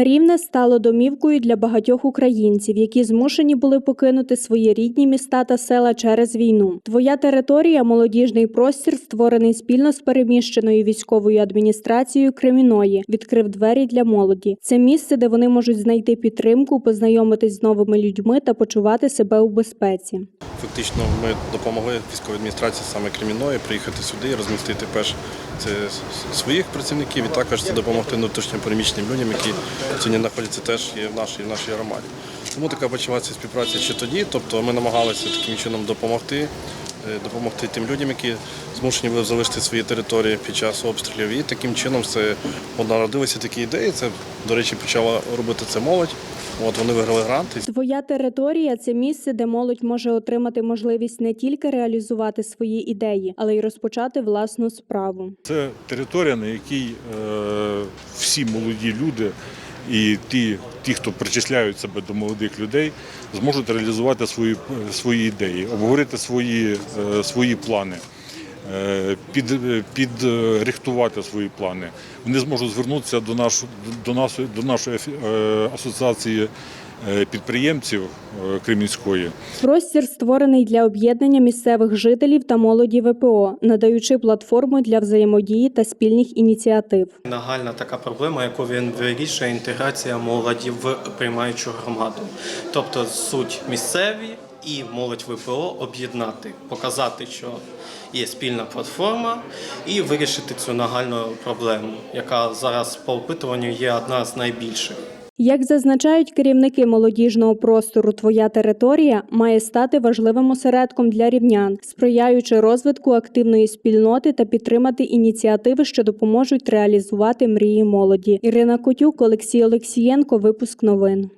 Рівне стало домівкою для багатьох українців, які змушені були покинути свої рідні міста та села через війну. Твоя територія, молодіжний простір, створений спільно з переміщеною військовою адміністрацією Креміної, відкрив двері для молоді. Це місце, де вони можуть знайти підтримку, познайомитись з новими людьми та почувати себе у безпеці. Фактично ми допомогли військовій адміністрації саме Кремінної приїхати сюди, і розмістити перш своїх працівників і також це допомогти внутрішньо переміщеним людям, які сьогодні знаходяться теж є в нашій, в нашій громаді. Тому така почалася співпраця ще тоді. Тобто ми намагалися таким чином допомогти, допомогти тим людям, які змушені були залишити свої території під час обстрілів. І таким чином це народилися такі ідеї. Це, до речі, почала робити це молодь. От вони виграли гранти. Твоя територія це місце, де молодь може отримати можливість не тільки реалізувати свої ідеї, але й розпочати власну справу. Це територія, на якій е, всі молоді люди і ті, ті, хто причисляють себе до молодих людей, зможуть реалізувати свої, свої ідеї, обговорити свої, е, свої плани. е, Під, підрихтувати свої плани. Вони зможуть звернутися до, наш, до, нас до нашої е, асоціації е, підприємців е, Кремінської. Простір створений для об'єднання місцевих жителів та молоді ВПО, надаючи платформу для взаємодії та спільних ініціатив. Нагальна така проблема, яку він вирішує інтеграція молоді в приймаючу громаду. Тобто суть місцеві і молодь ВПО об'єднати, показати, що є спільна платформа, і вирішити цю нагальну проблему, яка зараз по опитуванню є одна з найбільших. Як зазначають керівники молодіжного простору, твоя територія має стати важливим осередком для рівнян, сприяючи розвитку активної спільноти та підтримати ініціативи, що допоможуть реалізувати мрії молоді. Ірина Котюк, Олексій Олексієнко, випуск новин.